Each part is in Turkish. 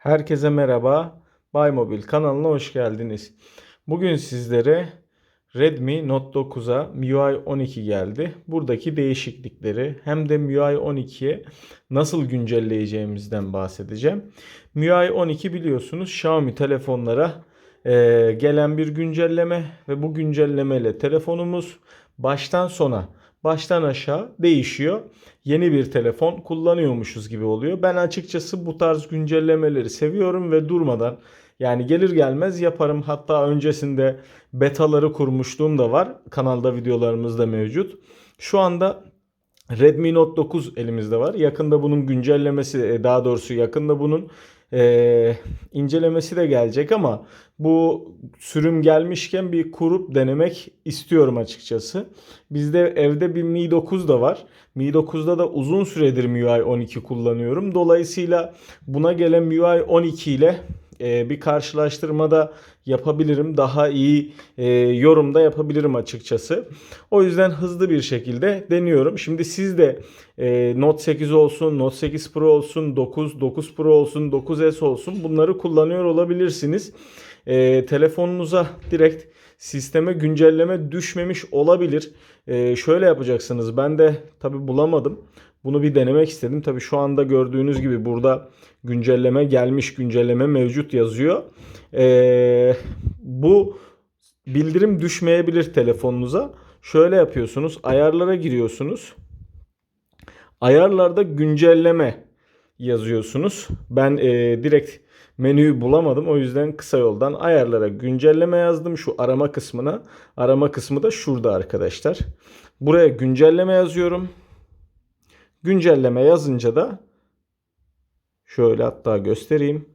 Herkese merhaba. Bay Mobil kanalına hoş geldiniz. Bugün sizlere Redmi Note 9'a MIUI 12 geldi. Buradaki değişiklikleri hem de MIUI 12'ye nasıl güncelleyeceğimizden bahsedeceğim. MIUI 12 biliyorsunuz Xiaomi telefonlara e, gelen bir güncelleme ve bu güncellemeyle telefonumuz baştan sona baştan aşağı değişiyor. Yeni bir telefon kullanıyormuşuz gibi oluyor. Ben açıkçası bu tarz güncellemeleri seviyorum ve durmadan yani gelir gelmez yaparım. Hatta öncesinde betaları kurmuşluğum da var. Kanalda videolarımız da mevcut. Şu anda Redmi Note 9 elimizde var. Yakında bunun güncellemesi e, daha doğrusu yakında bunun e, incelemesi de gelecek ama bu sürüm gelmişken bir kurup denemek istiyorum açıkçası. Bizde evde bir Mi 9 da var. Mi 9'da da uzun süredir MIUI 12 kullanıyorum. Dolayısıyla buna gelen MIUI 12 ile e, bir karşılaştırmada yapabilirim. Daha iyi e, yorumda yapabilirim açıkçası. O yüzden hızlı bir şekilde deniyorum. Şimdi siz de e, Note 8 olsun, Note 8 Pro olsun, 9, 9 Pro olsun, 9S olsun bunları kullanıyor olabilirsiniz. E, telefonunuza direkt sisteme güncelleme düşmemiş olabilir. E, şöyle yapacaksınız. Ben de tabi bulamadım. Bunu bir denemek istedim. Tabi şu anda gördüğünüz gibi burada güncelleme gelmiş, güncelleme mevcut yazıyor. Ee, bu bildirim düşmeyebilir telefonunuza. Şöyle yapıyorsunuz. Ayarlara giriyorsunuz. Ayarlarda güncelleme yazıyorsunuz. Ben e, direkt menüyü bulamadım. O yüzden kısa yoldan ayarlara güncelleme yazdım. Şu arama kısmına. Arama kısmı da şurada arkadaşlar. Buraya güncelleme yazıyorum. Güncelleme yazınca da şöyle hatta göstereyim.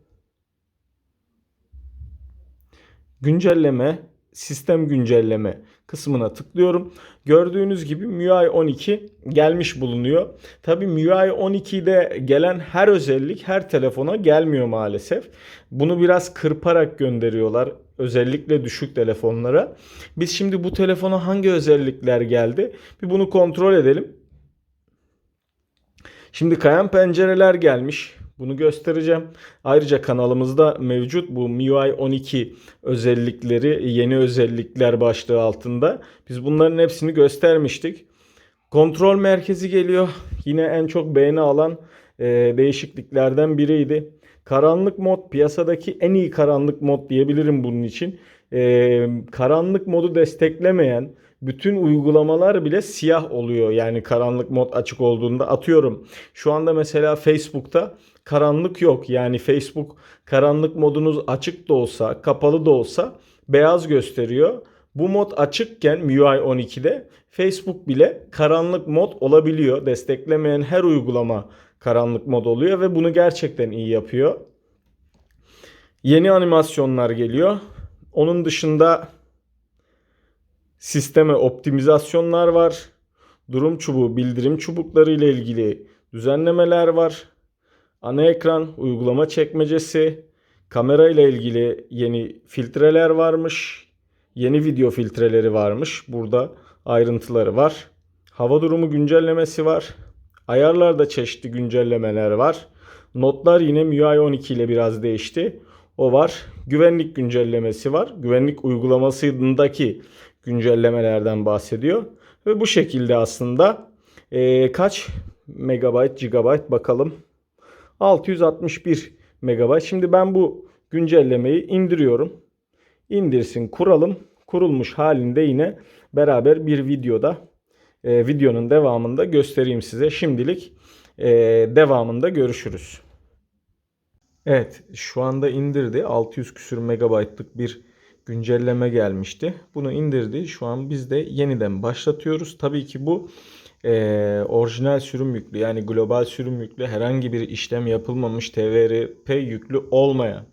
Güncelleme, sistem güncelleme kısmına tıklıyorum. Gördüğünüz gibi MIUI 12 gelmiş bulunuyor. Tabii MIUI 12'de gelen her özellik her telefona gelmiyor maalesef. Bunu biraz kırparak gönderiyorlar. Özellikle düşük telefonlara. Biz şimdi bu telefona hangi özellikler geldi? Bir bunu kontrol edelim. Şimdi kayan pencereler gelmiş. Bunu göstereceğim. Ayrıca kanalımızda mevcut bu MIUI 12 özellikleri, yeni özellikler başlığı altında. Biz bunların hepsini göstermiştik. Kontrol merkezi geliyor. Yine en çok beğeni alan e, değişikliklerden biriydi. Karanlık mod piyasadaki en iyi karanlık mod diyebilirim bunun için. E, karanlık modu desteklemeyen bütün uygulamalar bile siyah oluyor. Yani karanlık mod açık olduğunda atıyorum. Şu anda mesela Facebook'ta karanlık yok. Yani Facebook karanlık modunuz açık da olsa, kapalı da olsa beyaz gösteriyor. Bu mod açıkken MIUI 12'de Facebook bile karanlık mod olabiliyor. Desteklemeyen her uygulama karanlık mod oluyor ve bunu gerçekten iyi yapıyor. Yeni animasyonlar geliyor. Onun dışında sisteme optimizasyonlar var. Durum çubuğu, bildirim çubukları ile ilgili düzenlemeler var. Ana ekran, uygulama çekmecesi, kamera ile ilgili yeni filtreler varmış. Yeni video filtreleri varmış. Burada ayrıntıları var. Hava durumu güncellemesi var. Ayarlarda çeşitli güncellemeler var. Notlar yine MIUI 12 ile biraz değişti. O var. Güvenlik güncellemesi var. Güvenlik uygulamasındaki güncellemelerden bahsediyor. Ve bu şekilde aslında e, kaç megabayt gigabayt bakalım. 661 megabayt. Şimdi ben bu güncellemeyi indiriyorum. İndirsin kuralım. Kurulmuş halinde yine beraber bir videoda e, videonun devamında göstereyim size. Şimdilik e, devamında görüşürüz. Evet şu anda indirdi. 600 küsür megabaytlık bir güncelleme gelmişti. Bunu indirdi. Şu an biz de yeniden başlatıyoruz. Tabii ki bu e, orijinal sürüm yüklü yani global sürüm yüklü herhangi bir işlem yapılmamış TVRP yüklü olmayan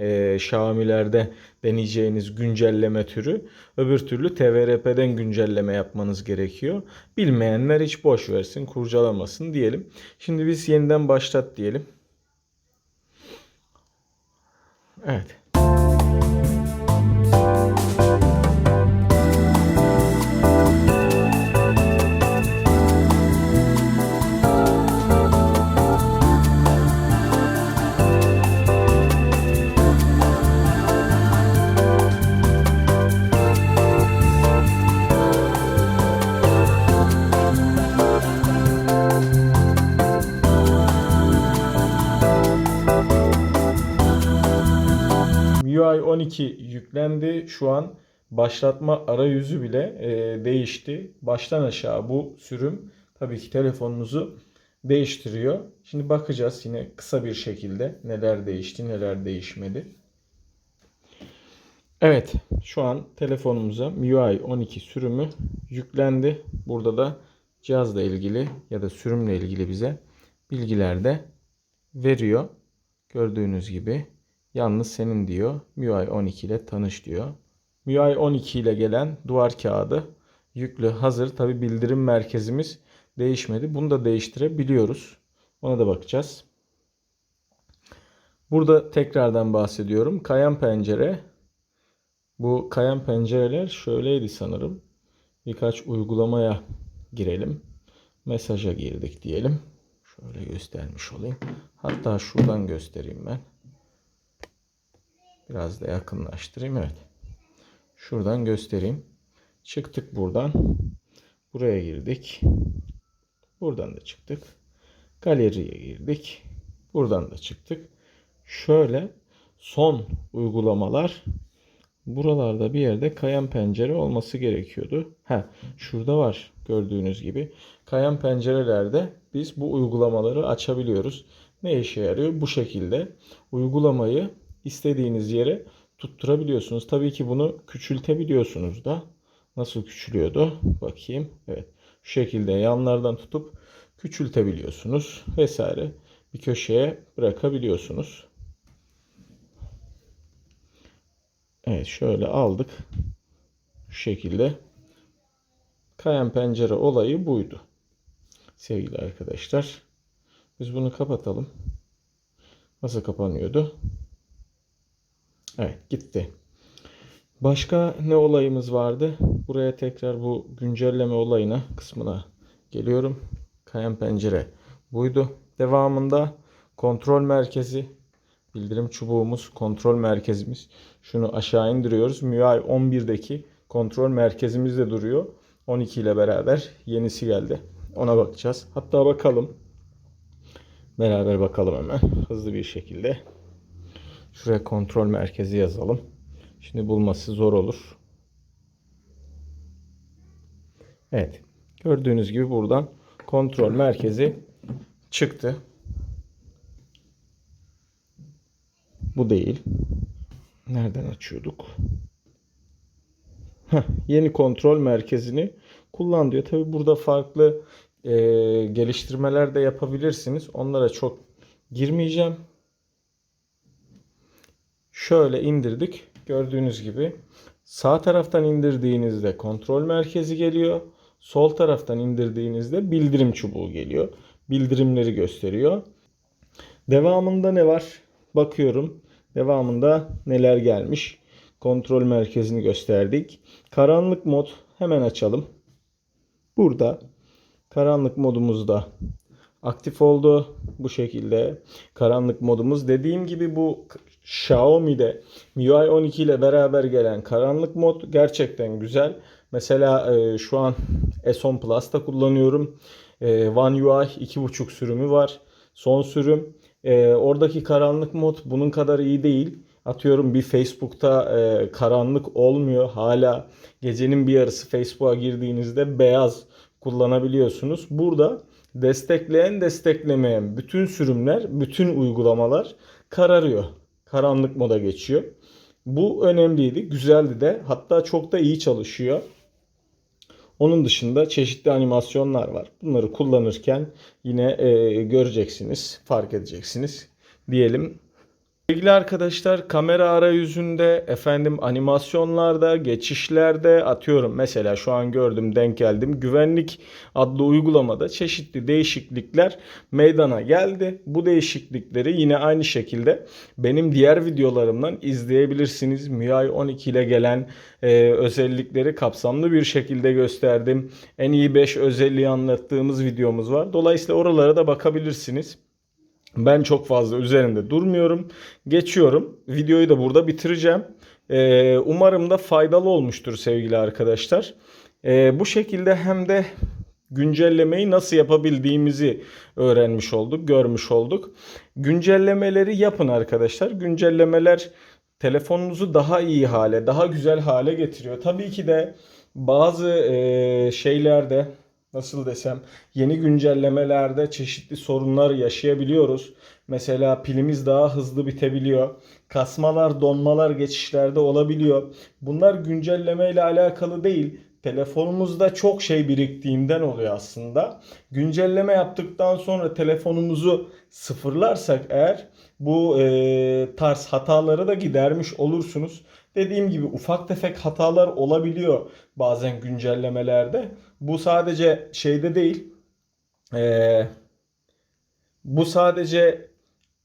e, Xiaomi'lerde deneyeceğiniz güncelleme türü. Öbür türlü TVRP'den güncelleme yapmanız gerekiyor. Bilmeyenler hiç boş versin, kurcalamasın diyelim. Şimdi biz yeniden başlat diyelim. Evet. 12 yüklendi. Şu an başlatma arayüzü bile e, değişti. Baştan aşağı bu sürüm tabii ki telefonunuzu değiştiriyor. Şimdi bakacağız yine kısa bir şekilde neler değişti, neler değişmedi. Evet, şu an telefonumuza MIUI 12 sürümü yüklendi. Burada da cihazla ilgili ya da sürümle ilgili bize bilgiler de veriyor. Gördüğünüz gibi yalnız senin diyor. MIUI 12 ile tanış diyor. MIUI 12 ile gelen duvar kağıdı yüklü hazır. Tabi bildirim merkezimiz değişmedi. Bunu da değiştirebiliyoruz. Ona da bakacağız. Burada tekrardan bahsediyorum. Kayan pencere. Bu kayan pencereler şöyleydi sanırım. Birkaç uygulamaya girelim. Mesaja girdik diyelim. Şöyle göstermiş olayım. Hatta şuradan göstereyim ben. Biraz da yakınlaştırayım. Evet. Şuradan göstereyim. Çıktık buradan. Buraya girdik. Buradan da çıktık. Galeriye girdik. Buradan da çıktık. Şöyle son uygulamalar buralarda bir yerde kayan pencere olması gerekiyordu. Ha, şurada var gördüğünüz gibi. Kayan pencerelerde biz bu uygulamaları açabiliyoruz. Ne işe yarıyor? Bu şekilde uygulamayı istediğiniz yere tutturabiliyorsunuz. Tabii ki bunu küçültebiliyorsunuz da. Nasıl küçülüyordu? Bakayım. Evet. Şu şekilde yanlardan tutup küçültebiliyorsunuz vesaire. Bir köşeye bırakabiliyorsunuz. Evet şöyle aldık. Şu şekilde. Kayan pencere olayı buydu. Sevgili arkadaşlar. Biz bunu kapatalım. Nasıl kapanıyordu? Evet gitti. Başka ne olayımız vardı? Buraya tekrar bu güncelleme olayına kısmına geliyorum. Kayan pencere buydu. Devamında kontrol merkezi bildirim çubuğumuz, kontrol merkezimiz. Şunu aşağı indiriyoruz. MIUI 11'deki kontrol merkezimiz de duruyor. 12 ile beraber yenisi geldi. Ona bakacağız. Hatta bakalım. Beraber bakalım hemen hızlı bir şekilde. Şuraya kontrol merkezi yazalım. Şimdi bulması zor olur. Evet. Gördüğünüz gibi buradan kontrol merkezi çıktı. Bu değil. Nereden açıyorduk? Heh, yeni kontrol merkezini kullan diyor. Tabi burada farklı e, geliştirmeler de yapabilirsiniz. Onlara çok girmeyeceğim. Şöyle indirdik. Gördüğünüz gibi sağ taraftan indirdiğinizde kontrol merkezi geliyor. Sol taraftan indirdiğinizde bildirim çubuğu geliyor. Bildirimleri gösteriyor. Devamında ne var? Bakıyorum. Devamında neler gelmiş? Kontrol merkezini gösterdik. Karanlık mod hemen açalım. Burada karanlık modumuzda aktif oldu. Bu şekilde karanlık modumuz. Dediğim gibi bu Xiaomi'de MIUI 12 ile beraber gelen karanlık mod gerçekten güzel. Mesela e, şu an S10 Plus'ta kullanıyorum. E, One UI 2.5 sürümü var. Son sürüm. E, oradaki karanlık mod bunun kadar iyi değil. Atıyorum bir Facebook'ta e, karanlık olmuyor. Hala gecenin bir yarısı Facebook'a girdiğinizde beyaz kullanabiliyorsunuz. Burada destekleyen desteklemeyen bütün sürümler, bütün uygulamalar kararıyor. Karanlık moda geçiyor. Bu önemliydi, güzeldi de. Hatta çok da iyi çalışıyor. Onun dışında çeşitli animasyonlar var. Bunları kullanırken yine e, göreceksiniz, fark edeceksiniz diyelim. Sevgili arkadaşlar kamera arayüzünde efendim animasyonlarda geçişlerde atıyorum mesela şu an gördüm denk geldim güvenlik adlı uygulamada çeşitli değişiklikler meydana geldi. Bu değişiklikleri yine aynı şekilde benim diğer videolarımdan izleyebilirsiniz. MIUI 12 ile gelen e, özellikleri kapsamlı bir şekilde gösterdim. En iyi 5 özelliği anlattığımız videomuz var. Dolayısıyla oralara da bakabilirsiniz. Ben çok fazla üzerinde durmuyorum. Geçiyorum. Videoyu da burada bitireceğim. Ee, umarım da faydalı olmuştur sevgili arkadaşlar. Ee, bu şekilde hem de güncellemeyi nasıl yapabildiğimizi öğrenmiş olduk, görmüş olduk. Güncellemeleri yapın arkadaşlar. Güncellemeler telefonunuzu daha iyi hale, daha güzel hale getiriyor. Tabii ki de bazı e, şeylerde nasıl desem yeni güncellemelerde çeşitli sorunlar yaşayabiliyoruz. Mesela pilimiz daha hızlı bitebiliyor. Kasmalar, donmalar geçişlerde olabiliyor. Bunlar güncelleme ile alakalı değil. Telefonumuzda çok şey biriktiğinden oluyor aslında. Güncelleme yaptıktan sonra telefonumuzu sıfırlarsak eğer bu e, tarz hataları da gidermiş olursunuz. Dediğim gibi ufak tefek hatalar olabiliyor bazen güncellemelerde. Bu sadece şeyde değil. e, bu sadece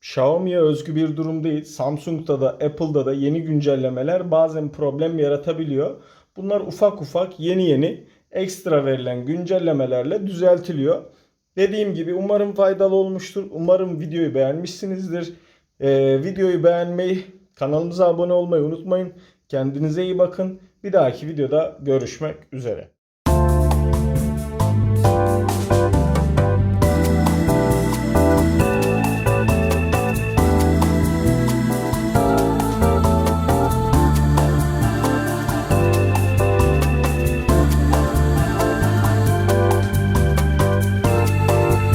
Xiaomi'ye özgü bir durum değil. Samsung'da da Apple'da da yeni güncellemeler bazen problem yaratabiliyor. Bunlar ufak ufak yeni yeni ekstra verilen güncellemelerle düzeltiliyor. Dediğim gibi umarım faydalı olmuştur. Umarım videoyu beğenmişsinizdir. Ee, videoyu beğenmeyi, kanalımıza abone olmayı unutmayın. Kendinize iyi bakın. Bir dahaki videoda görüşmek üzere.